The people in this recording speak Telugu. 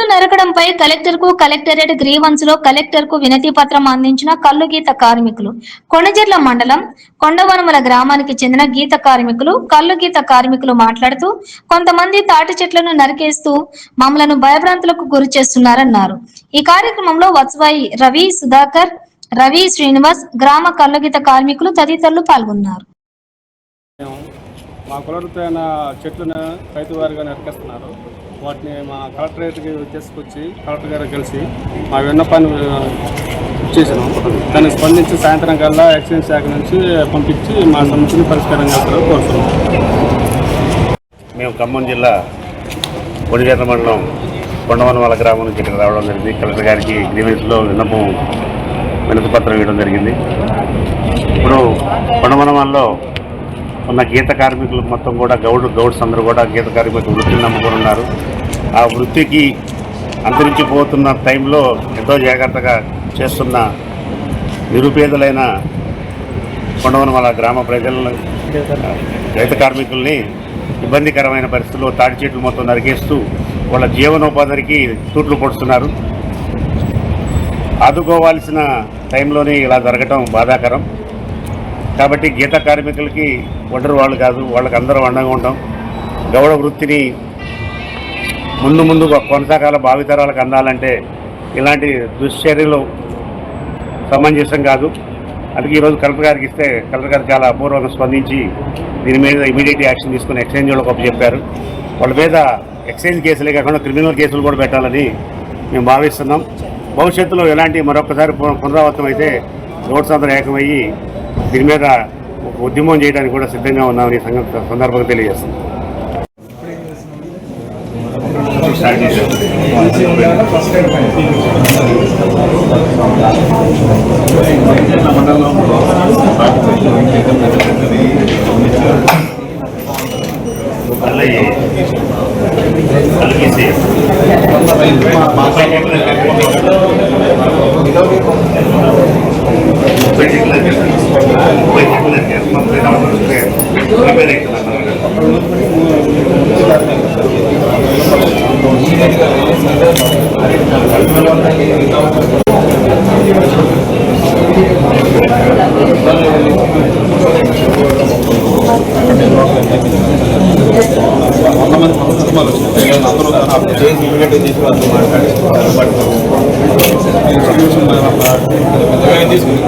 చెట్లు నరకడంపై కలెక్టర్కు కలెక్టరేట్ గ్రీవన్స్లో కలెక్టర్కు వినతి పత్రం అందించిన కల్లు గీత కార్మికులు. కొణజర్ల మండలం కొండవనముల గ్రామానికి చెందిన గీత కార్మికులు కల్లు గీత కార్మికులు మాట్లాడుతూ కొంతమంది తాటి చెట్లను నరికేస్తూ మమ్మలను భయభ్రాంతులకు గురి చేస్తున్నారన్నారు. ఈ కార్యక్రమంలో వత్సవాయి రవి సుధాకర్ రవి శ్రీనివాస్ గ్రామ కల్లుగీత కార్మికులు తదితరులు పాల్గొన్నారు. మా కులవృత్తైన చెట్లను రైతు వారిగా నరికేస్తున్నారు. వాటిని మా కలెక్టరేట్కి తీసుకొచ్చి కలెక్టర్ గారు కలిసి మా విన్నపాన్ని ఆ, దానికి దాన్ని స్పందించి సాయంత్రం కల్లా ఎక్సైజ్ శాఖ నుంచి పంపించి మా సమస్యను పరిష్కారం చేస్తారని కోరుతున్నాం. మేము ఖమ్మం జిల్లా కొడిజర్ల మండలం కొండవనవాల గ్రామం నుంచి ఇక్కడ రావడం జరిగింది. కలెక్టర్ గారికి గ్రీవెన్స్లో విన్నపం వినతి పత్రం ఇవ్వడం జరిగింది. ఇప్పుడు కొండవనవాల్లో ఉన్న గీత కార్మికులు మొత్తం కూడా గౌడ్ గౌడ్స్ అందరూ కూడా గీత కార్మికులు వృత్తిని నమ్ముకొని ఉన్నారు. ఆ వృత్తికి అంతరించిపోతున్న టైంలో ఎంతో జాగ్రత్తగా చేస్తున్న నిరుపేదలైన కొండవనమల గ్రామ ప్రజలను రైతు కార్మికుల్ని ఇబ్బందికరమైన పరిస్థితుల్లో తాడి చెట్లు మొత్తం నరికేస్తూ వాళ్ళ జీవనోపాధికి తూట్లు పొడుస్తున్నారు. ఆదుకోవాల్సిన టైంలోనే ఇలా జరగటం బాధాకరం. కాబట్టి గీత కార్మికులకి ఒంటరి వాళ్ళు కాదు వాళ్ళకి అందరూ అండగా ఉంటాం. గౌడ వృత్తిని ముందు ముందు కొనసాగాల భావితరాలకు అందాలంటే ఇలాంటి దుశ్చర్యలు సమంజసం కాదు. అందుకే ఈరోజు కలెక్టర్ గారికి ఇస్తే కలెక్టర్ గారు చాలా అపూర్వంగా స్పందించి దీని మీద ఇమీడియట్ యాక్షన్ తీసుకుని ఎక్స్చేంజ్ వాళ్ళకి ఒక చెప్పారు. వాళ్ళ మీద ఎక్స్చేంజ్ కేసులే కాకుండా క్రిమినల్ కేసులు కూడా పెట్టాలని మేము భావిస్తున్నాం. భవిష్యత్తులో ఎలాంటి మరొకసారి పున- పునరావృతం అయితే రోడ్స్ అందరూ ఏకమయ్యి దీని మీద ఒక ఉద్యమం చేయడానికి కూడా సిద్ధంగా ఉన్నామని ఈ సంగ- సందర్భంగా తెలియజేస్తున్నాం స్టార్ట్ చేశాం. అలాగే ಅಮೆರಿಕ కొంతమంది కుటుంబాలు వచ్చినాయి అందరూ తన చేసి మాట్లాడి తీసుకుని